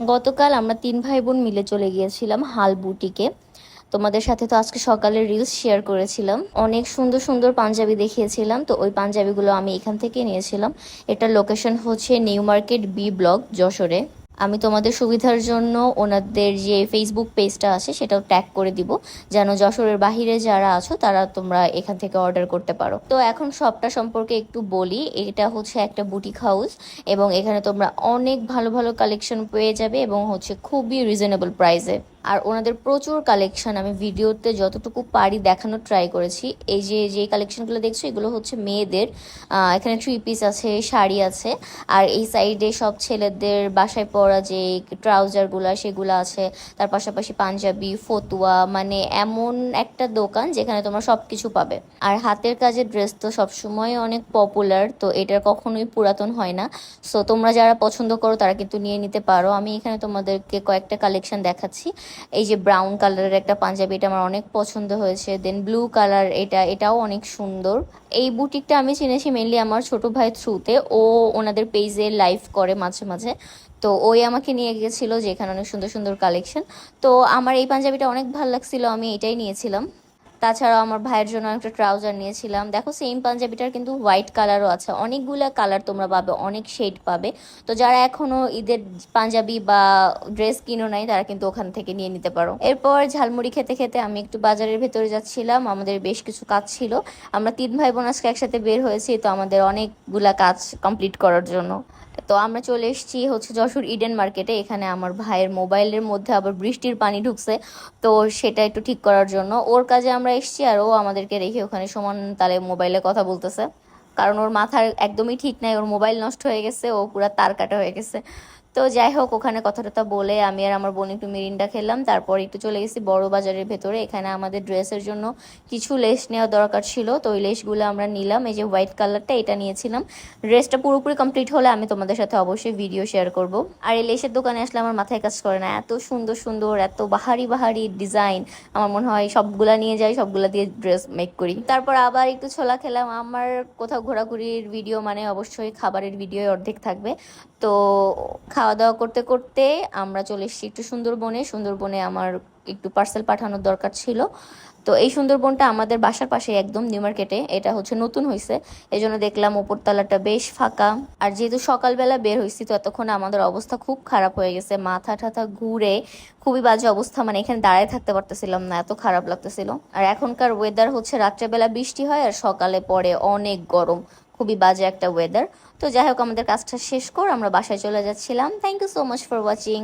গতকাল আমরা তিন ভাই বোন মিলে চলে গিয়েছিলাম হাল বুটিকে। তোমাদের সাথে তো আজকে সকালে রিলস শেয়ার করেছিলাম। অনেক সুন্দর সুন্দর পাঞ্জাবি দেখিয়েছিলাম। তো ওই পাঞ্জাবিগুলো আমি এখান থেকে নিয়েছিলাম। এটার লোকেশন হচ্ছে নিউ মার্কেট বি ব্লক যশোরে। আমি তোমাদের সুবিধার জন্য ওনাদের যে ফেসবুক পেজটা আছে, সেটাও ট্যাগ করে দিব, যেন যশোরের বাহিরে যারা আছো, তারা তোমরা এখান থেকে অর্ডার করতে পারো। তো এখন সবটা সম্পর্কে একটু বলি, এটা হচ্ছে একটা বুটিক হাউস এবং এখানে তোমরা অনেক ভালো ভালো কালেকশন পেয়ে যাবে, এবং হচ্ছে খুবই রিজনেবল প্রাইসে আর ওনাদের প্রচুর কালেকশন আমি ভিডিওতে যতটুকু পারি দেখানোর ট্রাই করেছি। এই যে যে কালেকশনগুলো দেখছ, এগুলো হচ্ছে মেয়েদের। এখানে থ্রি পিস আছে, শাড়ি আছে। আর এই সাইডে সব ছেলেদের বাসায় পরা যে ট্রাউজারগুলো সেগুলো আছে। তার পাশাপাশি পাঞ্জাবি, ফতুয়া মানে এমন একটা দোকান যেখানে তোমরা সব কিছু পাবে। আর হাতের কাজের ড্রেস তো সবসময় অনেক পপুলার তো এটার কখনোই পুরাতন হয় না। সো তোমরা যারা পছন্দ করো, তারা কিন্তু নিয়ে নিতে পারো। আমি এখানে তোমাদেরকে কয়েকটা কালেকশন দেখাচ্ছি। এই যে ব্রাউন কালারের একটা পাঞ্জাবি এটা আমার অনেক পছন্দ হয়েছে দেন ব্লু কালার এটা, এটাও অনেক সুন্দর। এই বুটিকটা আমি চিনেছি মেনলি আমার ছোট ভাই থ্রুতে ও ওনাদের পেজে লাইভ করে মাঝে মাঝে। তো ওই আমাকে নিয়ে গিয়েছিল যেখানে অনেক সুন্দর সুন্দর কালেকশন তো আমার এই পাঞ্জাবিটা অনেক ভালো লাগছিল, আমি এটাই নিয়েছিলাম। তাছাড়াও আমার ভাইয়ের জন্য একটা ট্রাউজার নিয়েছিলাম। দেখো সেম পাঞ্জাবিটার কিন্তু হোয়াইট কালারও আছে। অনেকগুলো কালার তোমরা পাবে, অনেক শেড পাবে। তো যারা এখনও ঈদের পাঞ্জাবি বা ড্রেস কিনো নাই, তারা কিন্তু ওখান থেকে নিয়ে নিতে পারো। এরপর ঝালমুড়ি খেতে খেতে আমি একটু বাজারের ভেতরে যাচ্ছিলাম। আমাদের বেশ কিছু কাজ ছিল। আমরা তিন ভাই বোন আজকে একসাথে বের হয়েছি, তো আমাদের অনেকগুলা কাজ কমপ্লিট করার জন্য। তো আমরা চলে এসেছি হচ্ছে যশোর ইডেন মার্কেটে এখানে আমার ভাইয়ের মোবাইলের মধ্যে আবার বৃষ্টির পানি ঢুকছে। তো সেটা একটু ঠিক করার জন্য। ওর কাজে আমরা এসেছি আর ও আমাদেরকে রেখে ওখানে সমান তালে মোবাইলে কথা বলতেছে। কারণ ওর মাথার একদমই ঠিক নাই, ওর মোবাইল নষ্ট হয়ে গেছে, ও পুরা তার কাটা হয়ে গেছে। তো যাই হোক, ওখানে কথা টথা বলে আমি আর আমার বোন একটু মিরিন্ডা খেলাম, তারপর একটু চলে গেছি বড় বাজারের ভেতরে। এখানে আমাদের ড্রেসের জন্য কিছু লেস নেওয়া দরকার ছিল, তো ওই লেসগুলো আমরা নিলাম। এই যে হোয়াইট কালারটা এটা নিয়েছিলাম। ড্রেসটা পুরোপুরি কমপ্লিট হলে আমি তোমাদের সাথে অবশ্যই ভিডিও শেয়ার করব। আর এই লেসের দোকানে আসলে আমার মাথায় কাজ করে না, এত সুন্দর সুন্দর, এত বাহারি বাহারি ডিজাইন। আমার মনে হয় সবগুলা নিয়ে যাই, সবগুলা দিয়ে ড্রেস মেক করি। তারপর আবার একটু ছোলা খেলাম। আমার কোথাও ঘোরাঘুরির ভিডিও মানে অবশ্যই খাবারের ভিডিও অর্ধেক থাকবে। তো খাওয়া দাওয়া করতে করতে আমরা চলে এসেছি একটু সুন্দরবনে। সুন্দরবনে আমার একটু পার্সেল পাঠানোর দরকার ছিল। তো এই সুন্দরবনটা আমাদের বাসার পাশে একদম নিউ মার্কেটে এটা হচ্ছে নতুন হয়েছে এই জন্য দেখলাম উপরতলাটা বেশ ফাঁকা। আর যেহেতু সকালবেলা বের হয়েছি তো এতক্ষণ আমাদের অবস্থা খুব খারাপ হয়ে গেছে। মাথা ঠাথা ঘুরে খুবই বাজে অবস্থা। মানে এখানে দাঁড়ায় থাকতে পারতেছিলাম না, এত খারাপ লাগতেছিল। আর এখনকার ওয়েদার হচ্ছে রাত্রেবেলা বৃষ্টি হয় আর সকালে পরে অনেক গরম। খুবই বাজে একটা ওয়েদার তো যাই হোক, আমাদের কাজটা শেষ কর, আমরা বাসায় চলে যাচ্ছিলাম। Thank you so much for watching